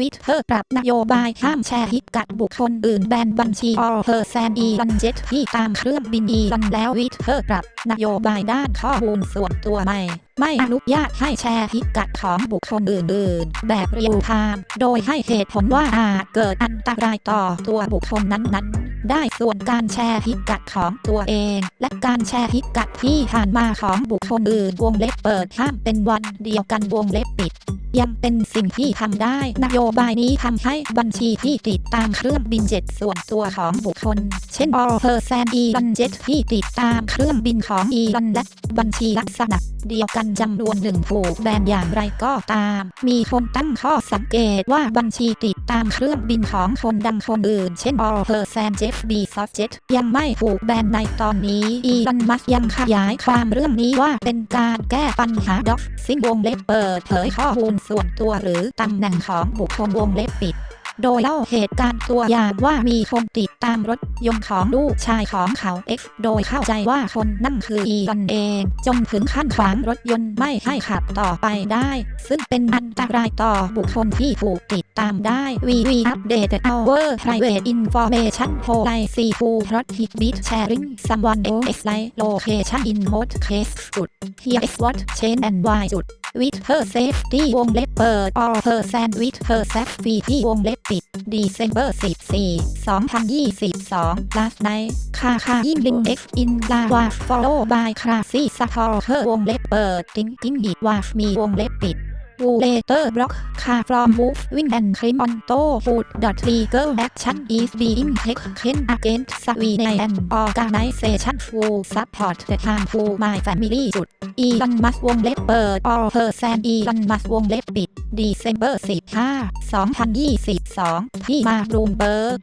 วิทเธอปรับนโยบายห้ามแชร์พิกัดบุคคลอื่นแบนบัญชีออเพอร์แซนอีลันเจ็ตที่ตามเครื่องบินอีลันแล้ววิทเธอปรับนโยบายด้านข้อมูลส่วนตัวใหม่ ไม่อนุญาตให้แชร์พิกัดของบุคคลอื่นๆ แบบเรียลไทม์โดยให้เหตุผลว่าอาจเกิดอันตรายต่อตัวบุคคลนั้นๆ ได้ส่วนการแชร์พิกัดของตัวเอง และการแชร์พิกัดที่ผ่านมาของบุคคลอื่นวงเล็บเปิดห้ามเป็นวันเดียวกันวงเล็บปิด ยังเป็นสิ่งที่ทำได้ นโยบายนี้ทำให้บัญชีที่ติดตามเครื่องบินเจ็ตส่วนตัวของบุคคล เช่น All person e l o n Jet ที่ติดตามเครื่องบินของ e l o n และบัญชีลักษณะเดียวกันจำนวนหนึ่งถูกแบนอย่างไรก็ตาม มีคนตั้งข้อสังเกตว่าบัญชีติดตามเครื่องบินของคนดังคนอื่น เช่น All p e r s a n Jeff Bezos Jet ยังไม่ถูกแบนในตอนนี้ e l o n Musk ยังขยายความเรื่องนี้ว่าเป็นการแก้ปัญหาด็อกซิงวงเล็บเปิดเผยข้อมูลส่วนตัวหรือตำแหน่งของบุคคลวงเล็บปิด โดยเล่าเหตุการณ์ตัวอย่างว่ามีคนติดตามรถยนต์ของลูกชายของเขา X โดยเข้าใจว่าคนนั่นคืออีลอนเอง จนถึงขั้นขวางรถยนต์ไม่ให้ขับต่อไปได้ ซึ่งเป็นอันตรายต่อบุคคลที่ถูกติดตามได้ We we update our private information policy to prohibit sharing someone else's live location in most cases จุด Here is what change and why จุด with her safety วงเล็บเปิด or her sandwich her safety ที่วงเล็บปิด December 14 2022 last night ค่าค่ายิ่งลิง X in l a w a follow by classy stalker วงเล็บเปิด thinking it was me วงเล็บปิด วูเลเตอร์บล็อกคาฟรอมมูฟวิ่งแอนครีมอนโต้ฟูดดอทลีเกิลแอคชั่นอีสบีอิงเทคเคนอาเกนสวีในแอนออร์กาไนเซชั่นฟูซัพพอร์ตเดทามฟูมายแฟมิลี่จุดอีลอนมัสวงเล็บเปิดออร์เพอร์แซนอีลอนมัสวงเล็บปิดดีเซมเบอร์สิบห้าสองพันยี่สิบสองที่มาลูมเบิร์ก